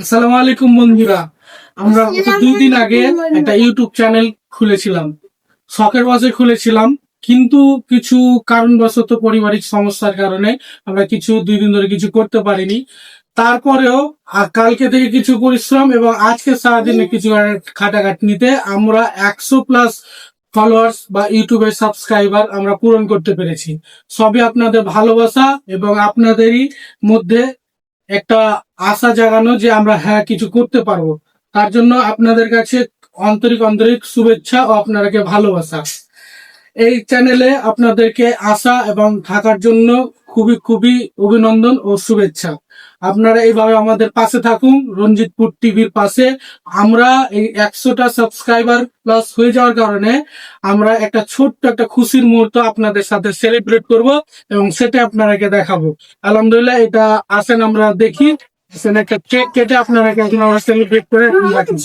আসসালামু আলাইকুম। বন্ধুরা। আমরা দুই দিন আগে একটা ইউটিউব চ্যানেল খুলেছিলাম। শখের বসে খুলেছিলাম। কিন্তু কিছু কারণবশত পারিবারিক সমস্যার কারণে আমরা কিছু দুই দিন ধরে কিছু করতে পারিনি। তারপরেও কালকে থেকে কিছু পরিশ্রম এবং আজকে সারাদিনে কিছু খাটাখাটনিতে আমরা একশো প্লাস ফলোয়ার্স বা ইউটিউবের সাবস্ক্রাইবার আমরা পূরণ করতে পেরেছি। সবই আপনাদের ভালোবাসা এবং আপনাদেরই মধ্যে একটা আশা জাগানো যে আমরা হ্যাঁ কিছু করতে পারব। তার জন্য আপনাদের কাছে আন্তরিক আন্তরিক শুভেচ্ছা ও আপনাদেরকে ভালোবাসা। এই চ্যানেলে আপনাদেরকে আশা এবং থাকার জন্য খুবই খুবই অভিনন্দন ও শুভেচ্ছা। আপনারা এইভাবে আমাদের পাশে থাকুন, রঞ্জিতপুর টিভির পাশে। আমরা এই একশোটা সাবস্ক্রাইবার প্লাস হয়ে যাওয়ার কারণে আমরা একটা ছোট্ট একটা খুশির মুহূর্ত আপনাদের সাথে সেলিব্রেট করব এবং সেটা আপনারাকে দেখাবো। আলহামদুলিল্লাহ, এটা আসেন আমরা দেখি। আসেন একটা কেক কেটে আপনারাকে আমরা সেলিব্রেট করে রাখি